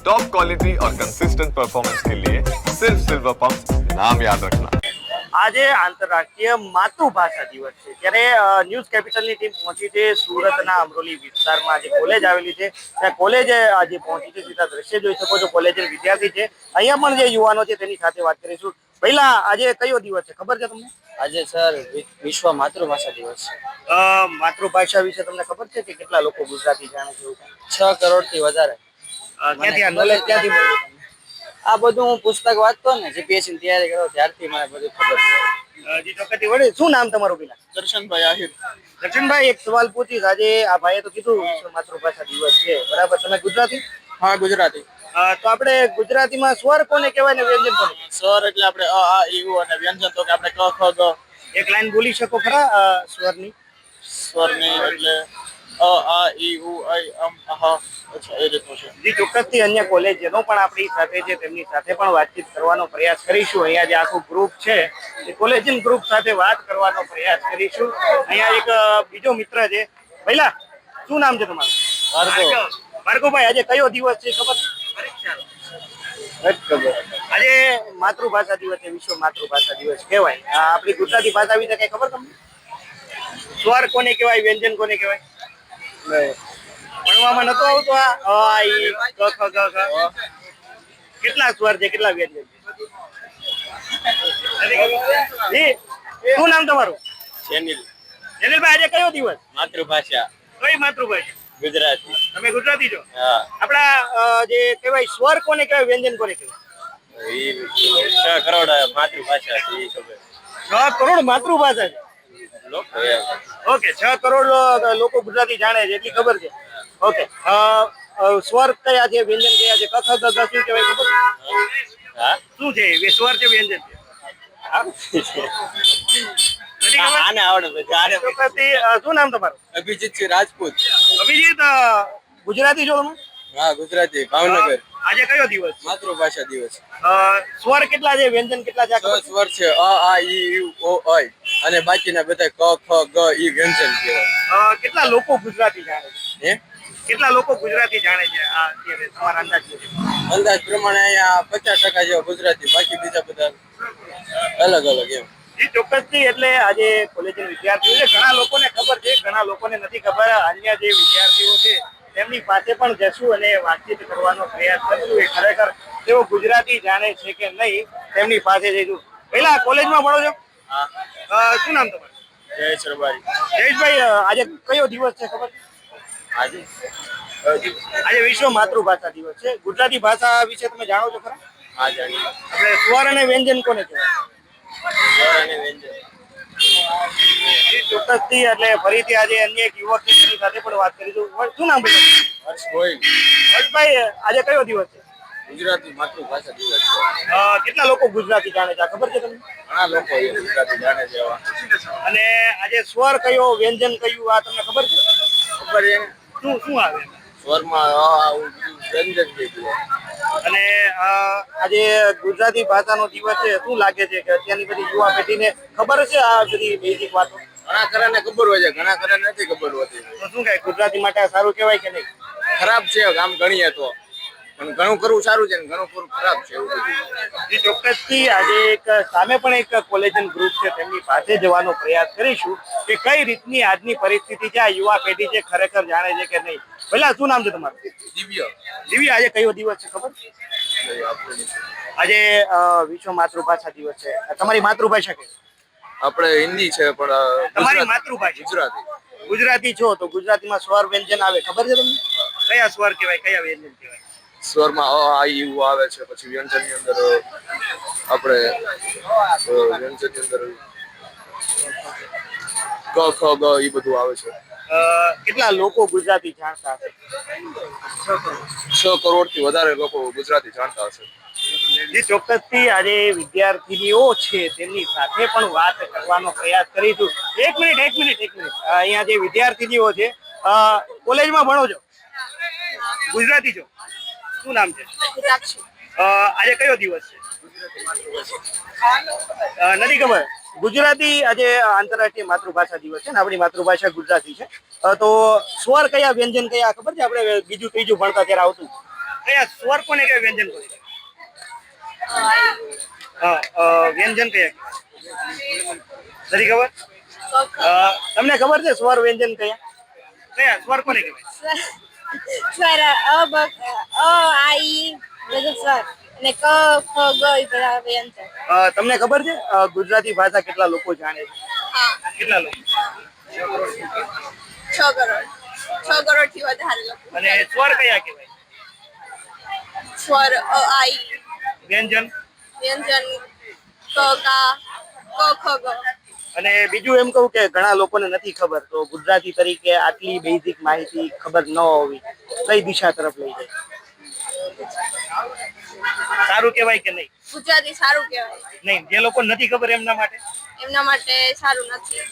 Top quality और consistent performance के लिए सिर्फ सिल्वर पंप नाम याद रखना આજે આંતરરાષ્ટ્રીય માતૃભાષા દિવસ છે ત્યારે અ, ન્યૂઝ કેપિટલની ટીમ પહોંચી છે સુરતના અમરોલી વિસ્તારમાં જે કોલેજ આવેલી છે ત્યાં કોલેજ આજે પહોંચી છે સીધા દ્રશ્ય જોઈ શકો છો કોલેજ વિદ્યાર્થી છે અહીંયા પણ જે યુવાનો છે તેની સાથે વાત કરીશું પહેલા આજે કયો દિવસ છે ખબર છે તમને આજે સર વિ- વિશ્વ માતૃભાષા દિવસ છે અ, માતૃભાષા વિશે તમને ખબર છે કે કેટલા લોકો ગુજરાતી જાણે છે એવું કાંઈ? છ કરોડ થી વધારે અ, ક્યાંથી આ નોલેજ ક્યાંથી મળ્યું આ બધું હું પુસ્તક વાંચતો ને જીપીએસસી ની તૈયારી કરો ત્યારથી મને બધું ખબર છે. જી ચોક્કસથી વળી શું નામ તમારું પેલા? દર્શનભાઈ આહિર. દર્શનભાઈ એક સવાલ પૂછીશ. આજે આ ભાઈએ તો કીધું માતૃભાષા દિવસ છે. બરાબર તમે ગુજરાતી? હા ગુજરાતી. તો આપણે ગુજરાતીમાં સ્વર કોને કહેવાય ને વ્યંજન કોને સ્વર એટલે આપણે અ આ ઈ અને વ્યંજન તો કે આપણે ક ખ ગ. એક લાઈન બોલી શકો ખરા સ્વરની? સ્વરની એટલે અ આ ઈ ઉ ઐ અમ અહ અચ્છા એ રીતનું છે. જે ચોક્કસથી અન્ય કોલેજનો પણ આપણી સાથે છે તેમની સાથે પણ વાતચીત કરવાનો પ્રયાસ કરીશું. અહીંયા જે આખું ગ્રુપ છે એ કોલેજિન ગ્રુપ સાથે વાત કરવાનો પ્રયાસ કરીશું. અહીંયા એક બીજો મિત્ર છે. પહેલા શું નામ છે તમારું? ભાર્ગવ. ભાર્ગવભાઈ આજે કયો દિવસ છે ખબર. આજે માતૃભાષા દિવસ છે વિશ્વ માતૃભાષા દિવસ કહેવાય. આ આપણી ગુજરાતી ભાષા વિશે કઈ ખબર તમને? સ્વર કોને કહેવાય વ્યંજન કોને કહેવાય? નહીં. ભણવામાં નતો આવતો આ. અ, ઈ, ક, ખ, ગ, ઘ? કેટલા સ્વર છે? કેટલા વ્યંજન છે? શું નામ તમારું? જેનિલ. જેનિલભાઈ આજે કયો દિવસ? માતૃભાષા. કઈ માતૃભાષા? ગુજરાતી. તમે ગુજરાતી છો? હા. આપણા જે કહેવાય સ્વર કોને કહેવાય? વ્યંજન કોને કહેવાય? છ કરોડ માતૃભાષા છે છ કરોડ માતૃભાષા છે. ઓકે છ કરોડ લોકો ગુજરાતી જાણે છે એટલી ખબર છે. ઓકે સ્વર કયા છે વ્યંજન કયા છે કથ ગ શું કહેવાય ખબર? શું છે સ્વર છે વ્યંજન શું નામ તમારું? અભિજીત છે રાજપૂત. અભિજીત ગુજરાતી છો તમે? હા ગુજરાતી ભાવનગર. આજે કયો દિવસ? માતૃભાષા દિવસ. અ, સ્વર કેટલા છે વ્યંજન કેટલા છે? સ્વર છે અ આ ઈ ઉ ઓ ઐ અને બાકીના બધા ક ખ ગ ઈ વ્યંજન કહેવાય. કેટલા લોકો ગુજરાતી જાણે છે? હે? કેટલા લોકો ગુજરાતી જાણે છે આ અત્યારે તમારા અંદાજ અંદાજ પ્રમાણે અહીંયા પચાસ ટકા જેવા ગુજરાતી બાકી બીજા બધા અલગ અલગ એમ. ચોક્કસ ચોક્કસથી એટલે આજે કોલેજના વિદ્યાર્થીઓ છે ઘણા લોકોને ખબર છે ઘણા લોકોને નથી ખબર અન્ય જે વિદ્યાર્થીઓ છે તેમની પાસે પણ જશું અને વાતચીત કરવાનો પ્રયાસ કરશું. એ ખરેખર તેઓ ગુજરાતી જાણે છે કે નહીં તેમની પાસે જઈશું. પહેલા કોલેજમાં ભણો છો? હા. શું નામ તમારું? જયેશ રબારી. જયેશભાઈ આજે કયો દિવસ છે ખબર? આજે? આજે વિશ્વ માતૃભાષા દિવસ છે. ગુજરાતી ભાષા વિશે તમે જાણો છો ખરા? હા જાણીએ. આપણે સ્વર અને વ્યંજન કોને કહેવાય? સ્વર અને વ્યંજન. ચોક્કસથી એટલે ફરીથી આજે અન્ય એક યુવક સાથે પણ વાત કરીશું. શું નામ બોલો? હર્ષ ગોહિલ હર્ષભાઈ આજે કયો દિવસ છે? ગુજરાતી માતૃભાષા દિવસ કેટલા લોકો ગુજરાતી જાણે છે? આ ખબર છે તમને? ઘણા લોકો ગુજરાતી જાણે છે અને આજે સ્વર કયો વ્યંજન કયું આ તમને ખબર છે? ખબર છે? શું શું આવે સ્વરમાં વ્યંજન કીધું અને આજે ગુજરાતી ભાષાનો દિવસ છે. શું લાગે છે કે અત્યારની બધી યુવા પેઢીને ખબર છે આ બધી બેઝિક વાતો? ઘણા ખરાને ખબર હોય છે. ઘણા ખરાને નથી ખબર હોતી. તો શું કહે ગુજરાતી માટે સારું કહેવાય કે નહીં? ખરાબ છે આમ ગણીએ તો. પણ ઘણું કરવું સારું છે અને ઘણું કરવું ખરાબ છે એવું જે ચોક્કસથી આજે એક સામે પણ એક કોલેજન ગ્રુપ છે તેમની પાસે જવાનો પ્રયાસ કરીશું કે કઈ રીતની આજની પરિસ્થિતિ છે આ યુવા પેઢી છે ખરેખર જાણે છે કે નહીં. પહેલા શું નામ છે તમારું? દિવ્ય. દિવ્ય આજે કયો દિવસ છે ખબર? આજે વિશ્વ માતૃભાષા દિવસ છે. તમારી માતૃભાષા કે આપણે હિન્દી છે પણ તમારી માતૃભાષા? ગુજરાતી. ગુજરાતી છો તો ગુજરાતીમાં સ્વર વ્યંજન આવે. ખબર છે તમને? કયા સ્વર કહેવાય કયા વ્યંજન કહેવાય? સ્વરમાં અ આ એવું આવે છે. પછી વ્યંજનની અંદર આપણે અ, વ્યંજનની અંદર ક ખ ગ એ બધું આવે છે. કેટલા લોકો ગુજરાતી જાણતા હશે? છ કરોડથી વધારે લોકો ગુજરાતી જાણતા હશે. જે ચોક્કસથી આજે વિદ્યાર્થીનીઓ છે તેમની સાથે પણ વાત કરવાનો પ્રયાસ કરીશું. એક મિનિટ એક મિનિટ એક મિનિટ. અહીંયા જે વિદ્યાર્થીનીઓ છે કોલેજમાં ભણો છો? ગુજરાતી છો? શું નામ છે? આજે કયો દિવસ છે? નથી ખબર. ગુજરાતી આજે આંતરરાષ્ટ્રીય માતૃભાષા દિવસ છે ને આપણી માતૃભાષા ગુજરાતી છે. તો સ્વર કયા વ્યંજન કયા ખબર છે? આપણે બીજું ત્રીજું ભણતા ત્યારે આવતું. કયા સ્વર કોને કયા વ્યંજન કોને? હા, વ્યંજન કયા નથી ખબર? તમને ખબર છે સ્વર વ્યંજન કયા? કયા? સ્વર કોને કહેવાય? સ્વર અ બ અ આ ઈ બધું સ્વર અને ક ખ ગ ઈ બધા વ્યંજન અ, તમને ખબર છે? અ, ગુજરાતી ભાષા કેટલા લોકો જાણે છે? હા. કેટલા લોકો? છ કરોડ. છ કરોડથી વધારે લોકો. અને સ્વર કયા કહેવાય? સ્વર અ આ ઈ વ્યંજન? વ્યંજન ક કા ક ખ ગ. અને બીજું એમ કહું કે ઘણા લોકોને નથી ખબર તો ગુજરાતી તરીકે આટલી બેઝિક માહિતી ખબર ન હોવી કઈ દિશા તરફ લઈ જાય? સારું કહેવાય કે નહીં? ગુજરાતી સારું કહેવાય. નહીં જે લોકો નથી ખબર એમના માટે? એમના માટે સારું નથી.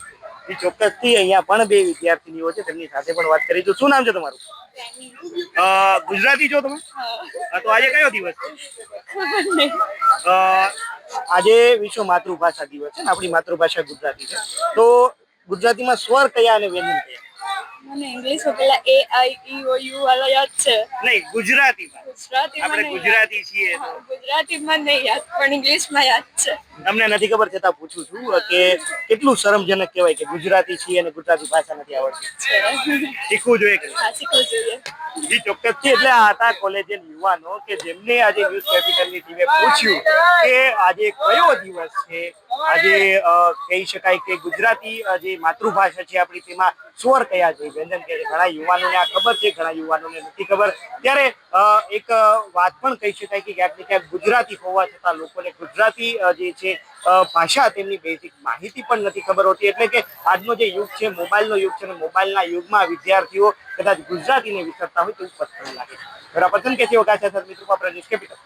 એ ચોક્કસથી અહીંયા પણ બે વિદ્યાર્થીનીઓ છે તેમની સાથે પણ વાત કરી શું નામ છે તમારું? ગુજરાતી છો તમે? તો આજે કયો દિવસ આજે વિશ્વ માતૃભાષા દિવસ છે ને આપણી માતૃભાષા ગુજરાતી છે. તો ગુજરાતીમાં સ્વર કયા અને વ્યંજન કયા? મને ઇંગ્લિશમાં પેલા એ આઈ ઈ ઓ યુ વાળા યાદ છે. નહીં ગુજરાતીમાં. ગુજરાતીમાં આપણે ગુજરાતી છીએ ગુજરાતીમાં નહીં યાદ પણ ઇંગ્લિશમાં યાદ છે. તમને નથી ખબર છતાં પૂછું છું કે કેટલું શરમજનક કહેવાય કે ગુજરાતી છીએ અને ગુજરાતી ભાષા નથી આવડતી. શીખવું જોઈએ? શીખવું જોઈએ. જી ચોક્કસ. છે એટલે આ હતા કોલેજિયન યુવાનો કે જેમને આજે ન્યૂઝ કેપિટલની ટીમે પૂછ્યું કે આજે કયો દિવસ છે? આજે કહી શકાય કે ગુજરાતી જે માતૃભાષા છે આપણી તેમાં સ્વર કયા છે? વ્યંજન કે ઘણા યુવાનોને આ ખબર છે ઘણા યુવાનોને નથી ખબર. ત્યારે એક વાત પણ કહી શકાય કે ક્યાંક ને ક્યાંક ગુજરાતી હોવા છતાં લોકોને ગુજરાતી જે છે ભાષા તેમની બેઝિક માહિતી પણ નથી ખબર હોતી. એટલે કે આજનો જે યુગ છે, મોબાઈલનો યુગ છે અને મોબાઈલના યુગમાં વિદ્યાર્થીઓ કદાચ ગુજરાતીને વિસરતા હોય તેવું સ્પષ્ટ લાગે બરાબર? કે છે મિત્રો પ્રદેશ કેપિટલ